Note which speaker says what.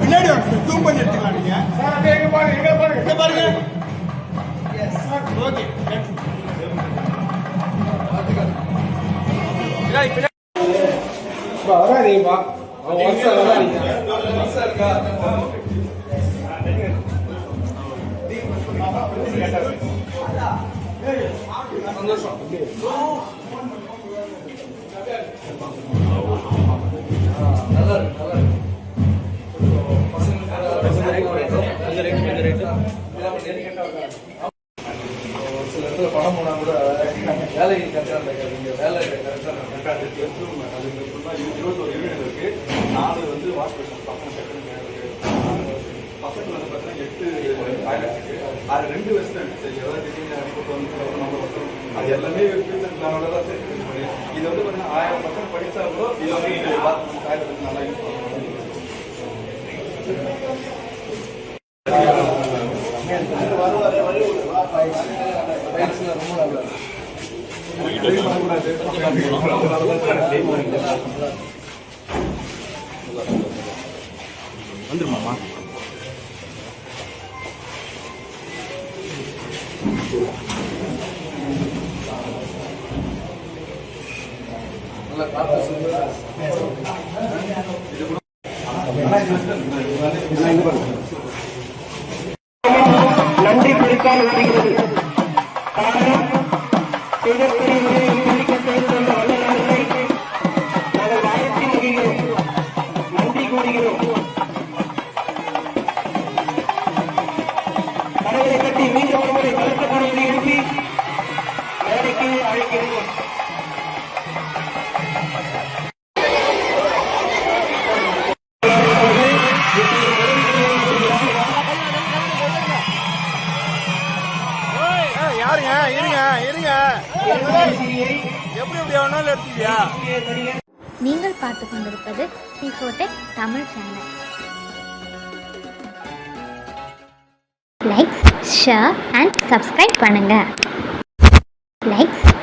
Speaker 1: பின்னாடி ஜூம் பண்ணி எடுத்துக்கலாம் நீங்க. பாருங்க பாருங்க. ஓகே வராதீங்கப்பா. அவங்க வருஷம் வராதீங்க.
Speaker 2: ஒரு சில இடத்துல பணம் போனால் கூட வேலை கரெக்டாக இங்கே வேலை கரெக்டாக
Speaker 3: அது ஃபுல்லாக இருபத்தோரு யூனிட் இருக்கு நாலு வந்து வாஷ் பேஷன் பக்கம் செகண்ட் இருக்கு பக்கத்தில் வந்து பார்த்தீங்கன்னா எட்டு டாய்லெட் இருக்குது அது ரெண்டு வெஸ்டர்ன் எதாவது அது எல்லாமே ஃபியூச்சர் தான். இது வந்து பார்த்தீங்கன்னா ஆயிரம் பர்சன்ட் படித்தா கூட இது வந்து நல்லா யூஸ் பண்ணுவாங்க
Speaker 4: வந்துருமாமா
Speaker 5: நன்றி குறிப்பால் வருகிறது அழைக்கிறோம்
Speaker 4: யாருங்க இருங்க இருங்க எப்படி எப்படி வேணாலும் எடுத்துக்கியா
Speaker 6: நீங்கள் பார்த்து கொண்டிருப்பது சிஃபோடெக் Tamil channel likes share and subscribe பண்ணுங்க. லைக்ஸ்